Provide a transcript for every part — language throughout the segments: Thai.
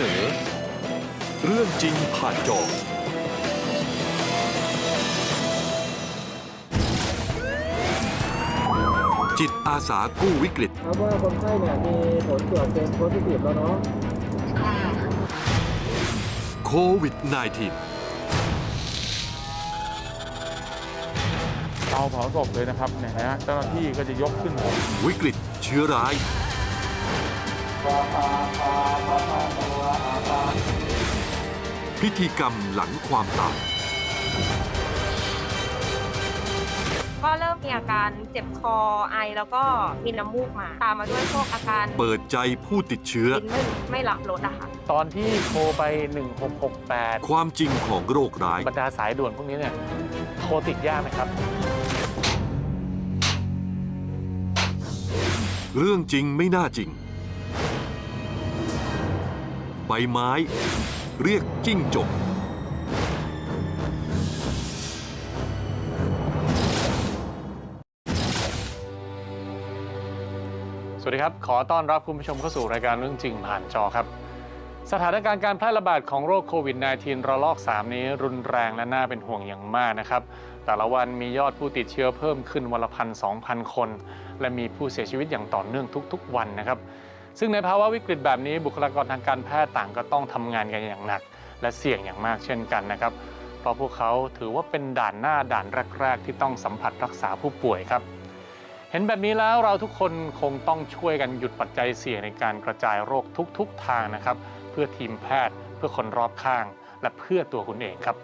นอ เรื่องจริงผ่านจอจิตอาสากู้วิกฤต ครับว่าคนไข้เนี่ยมีผลตรวจเป็นโพซิทีฟแล้วเนาะโควิด -19 เตาเผาศพเลยนะครับเนี่ยนะฮะเจ้าหน้าที่ก็จะยกขึ้น วิกฤตเชื้อร้าย พิธีกรรมหลังความตายก็เริ่มมีอาการเจ็บคอไอแล้วก็มีน้ำมูกมา ตามมาด้วยพวกอาการเปิดใจผู้ติดเชื้อ ลิ้นไม่ไม่รับรสอะค่ะ ตอนที่โทรไป 1668 ความจริงของโรคร้าย บรรดาสายด่วนพวกนี้เนี่ยโทรติดยากไหมครับ เรื่องจริงไม่น่าจริง ใบไม้ เรียกจิ้งจก สวัสดีครับ ขอต้อนรับคุณผู้ชมเข้าสู่รายการเรื่องจริงผ่านจอครับ สถานการณ์การแพร่ระบาดของโรคโควิด -19 ระลอก 3 นี้รุนแรงและน่าเป็นห่วงอย่างมากนะครับ แต่ละวันมียอดผู้ติดเชื้อเพิ่มขึ้นวันละพันสองพันคน และมีผู้เสียชีวิตอย่างต่อเนื่องทุกๆวันนะครับ ซึ่งในภาวะวิกฤตแบบนี้บุคลากรทางการแพทย์ต่างก็ต้องทำงานกันอย่างหนัก และเสี่ยงอย่างมากเช่นกันนะครับ เพราะพวกเขาถือว่าเป็นด่านหน้าด่านแรก ๆ ที่ต้องสัมผัสรักษาผู้ป่วยครับ เห็นแบบนี้แล้วเราทุกคนคงต้องช่วยกันหยุดปัจจัยเสี่ยงในการกระจายโรคทุกๆทางนะครับ เพื่อทีมแพทย์ เพื่อคนรอบข้าง และเพื่อตัวคุณเองครับ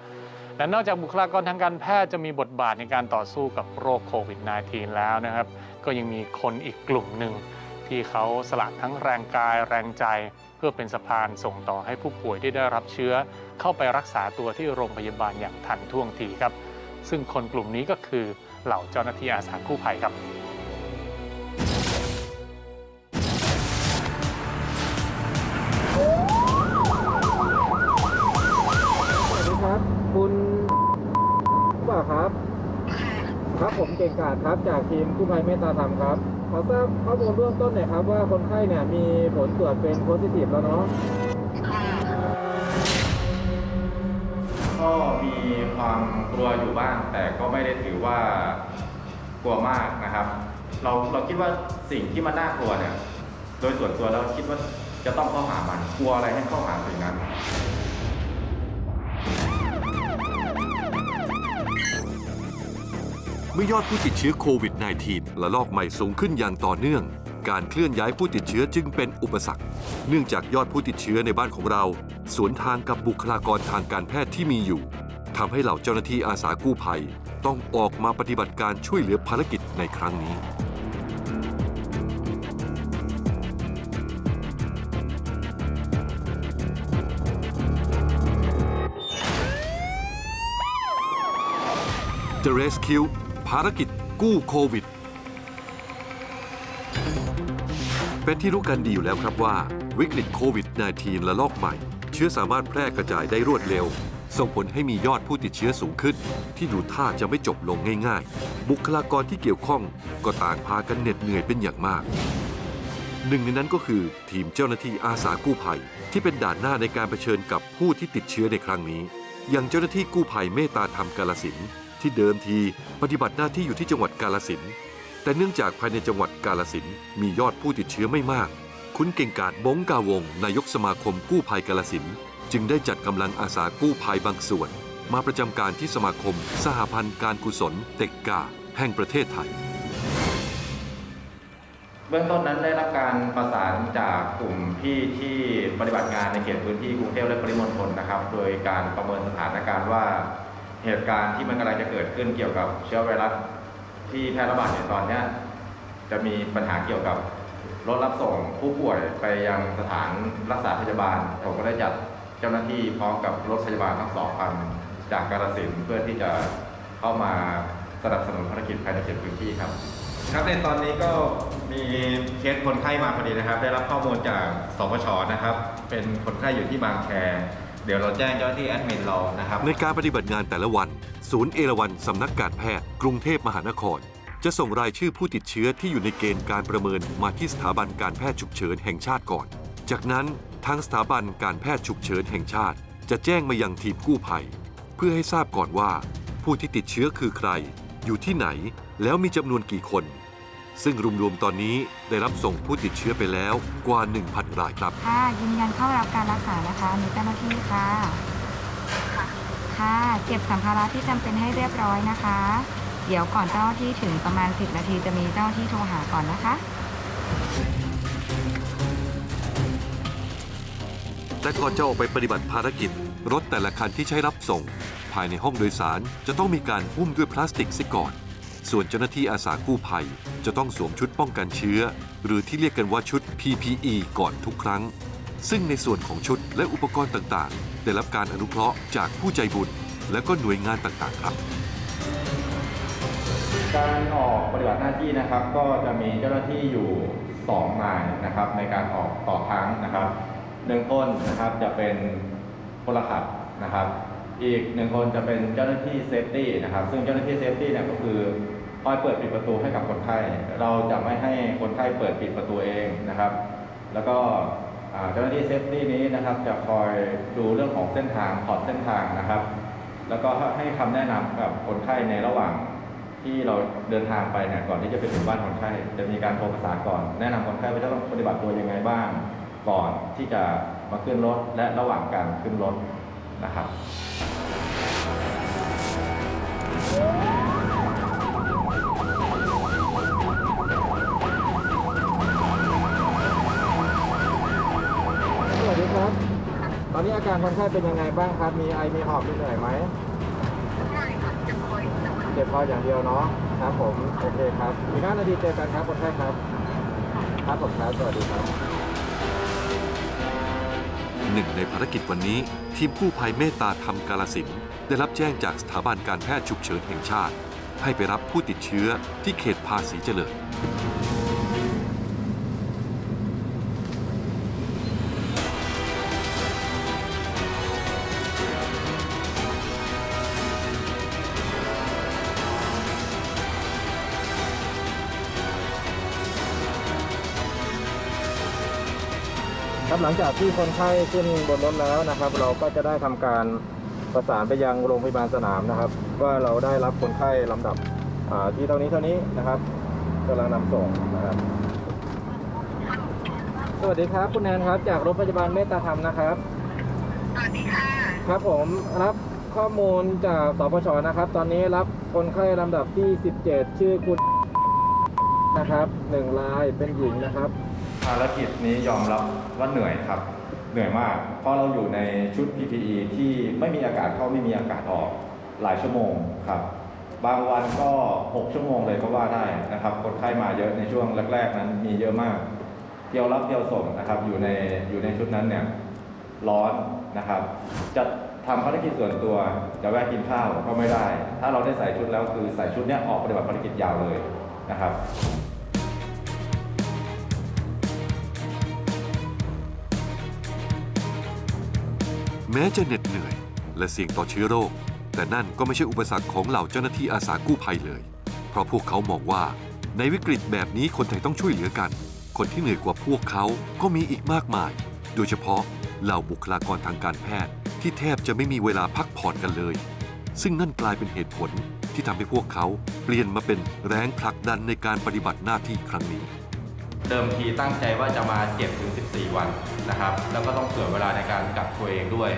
และนอกจากบุคลากรทางการแพทย์จะมีบทบาทในการต่อสู้กับโรคโควิด -19 แล้วนะครับ ก็ยังมีคนอีกกลุ่มหนึ่ง ที่เขาสละทั้งแรงกายแรงใจ เพื่อเป็นสะพานส่งต่อให้ผู้ป่วยที่ได้รับเชื้อ เข้าไปรักษาตัวที่โรงพยาบาลอย่างทันท่วงทีครับ ซึ่งคนกลุ่มนี้ก็คือเหล่าเจ้าหน้าที่อาสากู้ภัยครับสวัสดีครับคุณเปล่าครับ ครับผมเก่งกาจครับจากทีมกู้ภัยเมตตาธรรมครับ ขอทราบข้อมูลเบื้องต้นหน่อยครับว่าคนไข้เนี่ยมีผลตรวจเป็นโพซิทีฟแล้วเนาะก็มีความกลัวอยู่บ้าง แต่ก็ไม่ได้ถือว่ากลัวมากนะครับ เราเราคิดว่าสิ่งที่มันน่ากลัวเนี่ย โดยส่วนตัวเราคิดว่าจะต้องเข้าหามันกลัวอะไรให้เข้าหาสิ่งนั้น มื่อยอดผู้ติดเชื้อโควิด -19 ระลอกใหม่สูงขึ้นอย่างต่อเนื่อง การเคลื่อนย้ายผู้ติดเชื้อจึงเป็นอุปสรรค เนื่องจากยอดผู้ติดเชื้อในบ้านของเรา สวนทางกับบุคลากรทางการแพทย์ที่มีอยู่ทำให้เหล่าเจ้าหน้าที่อาสากู้ภัย ต้องออกมาปฏิบัติการช่วยเหลือภารกิจในครั้งนี้ The Rescue ภารกิจกู้โควิด เป็นที่รู้กันดีอยู่แล้วครับว่า วิกฤตโควิด -19 ระลอกใหม่ เชื้อสามารถแพร่กระจายได้รวดเร็ว ส่งผลให้มียอดผู้ติดเชื้อสูงขึ้น ที่ดูท่าจะไม่จบลงง่าย ๆ บุคลากรที่เกี่ยวข้องก็ต่างพากันเหน็ดเหนื่อยเป็นอย่างมากหนึ่งในนั้นก็คือทีมเจ้าหน้าที่อาสากู้ภัย ที่เป็นด่านหน้าในการเผชิญกับผู้ที่ติดเชื้อในครั้งนี้ อย่างเจ้าหน้าที่กู้ภัยเมตตาธรรมกาลสิน ที่เดิมทีปฏิบัติหน้าที่อยู่ที่จังหวัดกาลสินแต่เนื่องจากภายในจังหวัดกาลสินมียอดผู้ติดเชื้อไม่มาก คุณเก่งกาจบงกาวง นายกสมาคมกู้ภัยกาลสินจึงได้จัดกำลังอาสากู้ภัยบางส่วน มาประจำการที่สมาคม สหพันธ์การกุศล เต็กกา แห่งประเทศไทย เบื้องต้นนั้นได้รับการประสานจากกลุ่มพี่ที่ปฏิบัติงานในเขตพื้นที่กรุงเทพและปริมณฑลนะครับ โดยการประเมินสถานการณ์ว่า เหตุการณ์ที่มันกำลังจะเกิดขึ้นเกี่ยวกับเชื้อไวรัสที่แพร่ระบาดในตอนนี้จะมีปัญหาเกี่ยวกับรถรับส่งผู้ป่วยไปยังสถานรักษาพยาบาลผมก็ได้จัดเจ้าหน้าที่พร้อมกับรถพยาบาลทั้งสองคันจากกาฬสินเพื่อที่จะเข้ามาสนับสนุนภารกิจภายในเขตพื้นที่ครับ ครับในตอนนี้ก็มีเคสคนไข้มาพอดีนะครับ ได้รับข้อมูลจากสปชนะครับ เป็นคนไข้อยู่ที่บางแค เดี๋ยวเราแจ้งเจ้าหน้าที่แอดมินเรานะครับในการปฏิบัติงานแต่ละวัน ศูนย์เอราวันสำนักการแพทย์ กรุงเทพมหานคร จะส่งรายชื่อผู้ติดเชื้อที่อยู่ในเกณฑ์การประเมินมาที่สถาบันการแพทย์ฉุกเฉินแห่งชาติก่อน จากนั้นทางสถาบันการแพทย์ฉุกเฉินแห่งชาติ จะแจ้งมายังทีมกู้ภัย เพื่อให้ทราบก่อนว่า ผู้ที่ติดเชื้อคือใคร อยู่ที่ไหน แล้วมีจำนวนกี่คน ซึ่งรวมๆตอนนี้ได้รับส่งผู้ติดเชื้อไปแล้วกว่า 1,000 รายครับ ค่ะยืนยันเข้ารับการรักษานะคะมีเจ้าหน้าที่ค่ะ ค่ะ เก็บสัมภาระที่จำเป็นให้เรียบร้อยนะคะ เดี๋ยวก่อนเจ้าหน้าที่ถึงประมาณ 10 นาทีจะมีเจ้าหน้าที่โทรหาก่อนนะคะ แต่ก่อนจะออกไปปฏิบัติภารกิจ รถแต่ละคันที่ใช้รับส่ง ภายในห้องโดยสารจะต้องมีการหุ้มด้วยพลาสติกซิก่อน ส่วนเจ้าหน้าที่อาสากู้ภัย จะต้องสวมชุดป้องกันเชื้อ หรือที่เรียกกันว่าชุด PPE ก่อนทุกครั้ง ซึ่งในส่วนของชุดและอุปกรณ์ต่างๆ ได้รับการอนุเคราะห์จากผู้ใจบุญ และก็หน่วยงานต่างๆครับ การออกปฏิบัติหน้าที่นะครับ ก็จะมีเจ้าหน้าที่อยู่2นายนะครับในการออกต่อครั้งนะครับหนึ่งคนนะครับจะเป็นพลขับนะครับ อีกหนึ่งคนจะเป็นเจ้าหน้าที่เซฟตี้นะครับ ซึ่งเจ้าหน้าที่เซฟตี้เนี่ยก็คือ คอยเปิดปิดประตูให้กับคนไข้ เราจะไม่ให้คนไข้เปิดปิดประตูเองนะครับ แล้วก็เจ้าหน้าที่เซฟตี้นี้นะครับ จะคอยดูเรื่องของเส้นทางพอร์ตเส้นทางนะครับ แล้วก็ให้คำแนะนำกับคนไข้ในระหว่างที่เราเดินทางไปเนี่ยก่อนที่จะไปถึงบ้านคนไข้จะมีการโทรประสานก่อน แนะนำคนไข้ว่าจะต้องปฏิบัติตัวยังไงบ้าง ก่อนที่จะมาขึ้นรถและระหว่างการขึ้นรถนะครับ สวัสดีครับ ต อาการคนไข้เป็นยังไงบ้างครับ มีไอ มีหอบ มีเหนื่อยไหมเจ็บคออย่างเดียวเนาะ ครับผม โอเคครับ อีกห้านาทีเจอกันครับคนไข้ครับ ครับผมครับ สวัสดีครับ หนึ่งในภารกิจวันนี้ ทีมกู้ภัยเมตตาธรรมกาลสินได้รับแจ้งจากสถาบันการแพทย์ฉุกเฉินแห่งชาติ ให้ไปรับผู้ติดเชื้อที่เขตภาษีเจริญ หลังจากที่คนไข้ขึ้นบนรถแล้วนะครับ เราก็จะได้ทำการประสานไปยังโรงพยาบาลสนามนะครับ ว่าเราได้รับคนไข้ลำดับอ่าที่เท่านี้เท่านี้นะครับกำลังนำส่งนะครับ สวัสดีครับคุณแนนครับ จากโรงพยาบาลเมตตาธรรมนะครับสวัสดีค่ะครับผมรับข้อมูลจากสปชนะครับ ตอนนี้รับคนไข้ลำดับที่ 17 ชื่อคุณนะครับหนึ่งรายเป็นหญิงนะครับ ภารกิจนี้ยอมรับว่าเหนื่อยครับ เหนื่อยมาก เพราะเราอยู่ในชุด PPE ที่ไม่มีอากาศเข้าไม่มีอากาศออกหลายชั่วโมงครับ บางวันก็ 6 ชั่วโมงเลยก็ว่าได้นะครับ คนไข้มาเยอะในช่วงแรก ๆ นั้นมีเยอะมากเที่ยวรับเที่ยวส่งนะครับอยู่ในอยู่ในชุดนั้นเนี่ยร้อนนะครับ จะทำภารกิจส่วนตัวจะแวะกินข้าวก็ไม่ได้ ถ้าเราได้ใส่ชุดแล้วคือใส่ชุดเนี้ยออกปฏิบัติภารกิจยาวเลยนะครับ แม้จะเหน็ดเหนื่อย และเสี่ยงต่อเชื้อโรค แต่นั่นก็ไม่ใช่อุปสรรคของเหล่าเจ้าหน้าที่อาสากู้ภัยเลย เพราะพวกเขามองว่า ในวิกฤตแบบนี้คนไทยต้องช่วยเหลือกัน คนที่เหนื่อยกว่าพวกเขาก็มีอีกมากมาย โดยเฉพาะเหล่าบุคลากรทางการแพทย์ ที่แทบจะไม่มีเวลาพักผ่อนกันเลย ซึ่งนั่นกลายเป็นเหตุผลที่ทำให้พวกเขาเปลี่ยนมาเป็นแรงผลักดันในการปฏิบัติหน้าที่ครั้งนี้ เดิมทีตั้งใจว่าจะมา7ถึง 14 วันนะครับ แล้วก็ต้องเผื่อเวลาในการกักตัวเองด้วย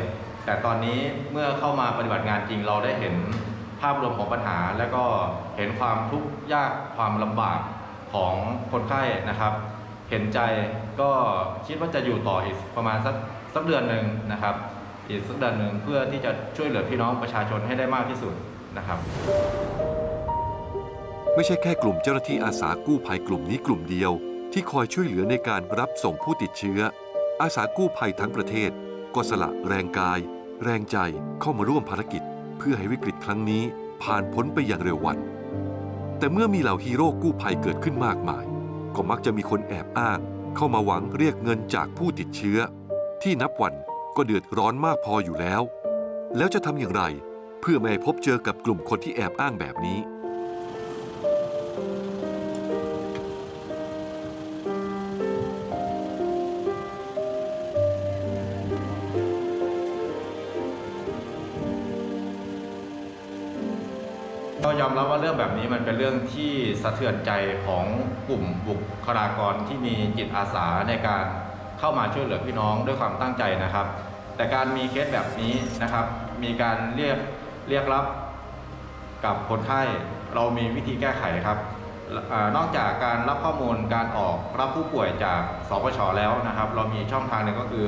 แต่ตอนนี้เมื่อเข้ามาปฏิบัติงานจริงเราได้เห็นภาพรวมของปัญหา และก็เห็นความทุกข์ยากความลำบากของคนไข้นะครับ เห็นใจก็คิดว่าจะอยู่ต่ออีกประมาณสักสักเดือนหนึ่งนะครับ อีกสักเดือนหนึ่งเพื่อที่จะช่วยเหลือพี่น้องประชาชนให้ได้มากที่สุดนะครับ ไม่ใช่แค่กลุ่มเจ้าหน้าที่อาสากู้ภัยกลุ่มนี้กลุ่มเดียว ที่คอยช่วยเหลือในการรับส่งผู้ติดเชื้อ อาสากู้ภัยทั้งประเทศ ก็สละแรงกาย แรงใจเข้ามาร่วมภารกิจ เพื่อให้วิกฤตครั้งนี้ผ่านพ้นไปอย่างเร็ววัน แต่เมื่อมีเหล่าฮีโร่กู้ภัยเกิดขึ้นมากมาย ก็มักจะมีคนแอบอ้าง เข้ามาหวังเรียกเงินจากผู้ติดเชื้อ ที่นับวันก็เดือดร้อนมากพออยู่แล้ว แล้วจะทำอย่างไร เพื่อไม่ให้พบเจอกับกลุ่มคนที่แอบอ้างแบบนี้ ยอมรับว่าเรื่องแบบนี้มันเป็นเรื่องที่สะเทือนใจของกลุ่มบุคลากรที่มีจิตอาสาในการเข้ามาช่วยเหลือพี่น้องด้วยความตั้งใจนะครับ แต่การมีเคสแบบนี้นะครับ มีการเรียกเรียกรับกับคนไข้เรามีวิธีแก้ไขครับอนอกจากการรับข้อมูลการออกรับผู้ป่วยจากสปชแล้วนะครับ เรามีช่องทางหนึ่งก็คือ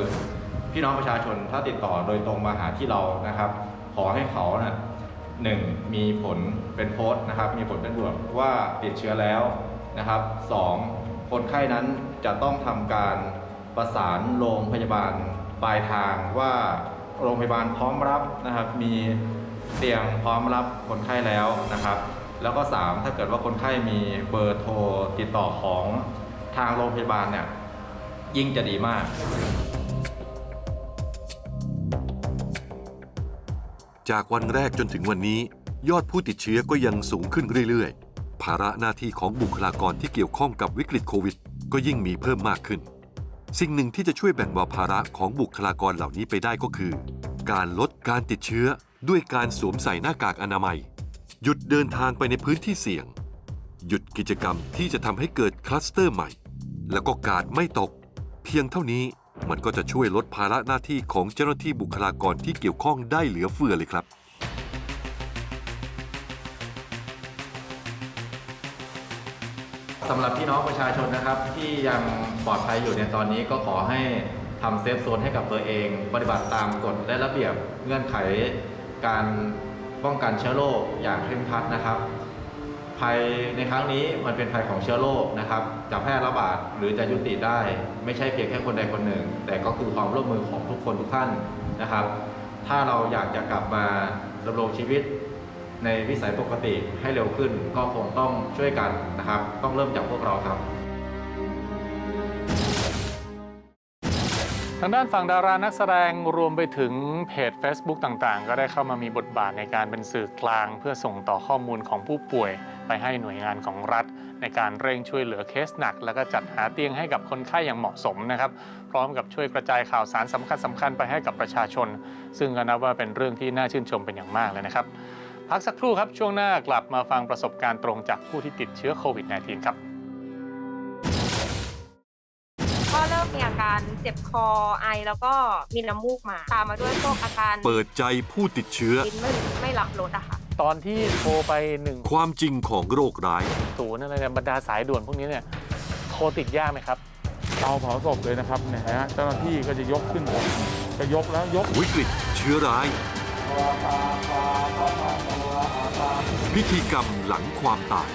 พี่น้องประชาชนถ้าติดต่อโดยตรงมาหาที่เรานะครับ ขอให้เขานะ่ะ หนึ่งมีผลเป็นโพสนะครับ มีผลเป็นบวกว่าติดเชื้อแล้วนะครับสองคนไข้นั้นจะต้องทำการประสานโรงพยาบาลปลายทางว่าโรงพยาบาลพร้อมรับนะครับ มีเตียงพร้อมรับคนไข้แล้วนะครับ แล้วก็สามถ้าเกิดว่าคนไข้มีเบอร์โทรติดต่อของทางโรงพยาบาลเนี่ยยิ่งจะดีมาก จากวันแรกจนถึงวันนี้ ยอดผู้ติดเชื้อก็ยังสูงขึ้นเรื่อยๆ ภาระหน้าที่ของบุคลากรที่เกี่ยวข้องกับวิกฤตโควิด ก็ยิ่งมีเพิ่มมากขึ้น สิ่งหนึ่งที่จะช่วยแบ่งเบาภาระของบุคลากรเหล่านี้ไปได้ก็คือ การลดการติดเชื้อด้วยการสวมใส่หน้ากากอนามัย หยุดเดินทางไปในพื้นที่เสี่ยง หยุดกิจกรรมที่จะทำให้เกิดคลัสเตอร์ใหม่ แล้วก็การไม่ตก เพียงเท่านี้ มันก็จะช่วยลดภาระหน้าที่ของเจ้าหน้าที่บุคลากรที่เกี่ยวข้องได้เหลือเฟือเลยครับ สำหรับพี่น้องประชาชนนะครับ ที่ยังปลอดภัยอยู่ในตอนนี้ก็ขอให้ทำเซฟโซนให้กับตัวเอง ปฏิบัติตามกฎและระเบียบเงื่อนไขการป้องกันเชื้อโรคอย่างเคร่งครัดนะครับ ภัยในครั้งนี้มันเป็นภัยของเชื้อโรคนะครับจะแพร่ระบาดหรือจะยุติได้ ไม่ใช่เพียงแค่คนใดคนหนึ่ง แต่ก็คือความร่วมมือของทุกคนทุกท่านนะครับ ถ้าเราอยากจะกลับมาดำรงชีวิตในวิสัยปกติให้เร็วขึ้น ก็คงต้องช่วยกันนะครับ ต้องเริ่มจากพวกเราครับ ทางด้านฝั่งดารานักแสดงรวมไปถึงเพจ Facebook ต่างๆ ก็ได้เข้ามามีบทบาทในการเป็นสื่อกลาง เพื่อส่งต่อข้อมูลของผู้ป่วย ไปให้หน่วยงานของรัฐ ในการเร่งช่วยเหลือเคสหนัก แล้วก็จัดหาเตียงให้กับคนไข้อย่างเหมาะสมนะครับ พร้อมกับช่วยกระจายข่าวสารสำคัญสคัญๆไปให้กับประชาชน ซึ่งก็นับว่าเป็นเรื่องที่น่าชื่นชมเป็นอย่างมากเลยนะครับ พักสักครู่ครับช่วงหน้ากลับมาฟังประสบการณ์ตรงจากผู้ที่ติดเชื้อโควิด -19 ครับก็เริ่มมีอาการเจ็บคอไอแล้วก็มีน้ำมูกมา ตามมาด้วยพวกอาการ เปิดใจผู้ติดเชื้อ ลิ้นไม่ไม่รับรสอะค่ะ ตอนที่โทรไป1นึ่งความจริงของโรคร้าย ศูนย์อะไรเนี่ยบรรดาสายด่วนพวกนี้เนี่ยโทรติดยากไหมครับ เตาเผาศพเลยนะครับเนี่ยฮะเจ้าหน้าที่ก็จะยกขึ้น จะยกแล้วยก วิกฤตเชื้อร้าย พิธีกรรมหลังความตาย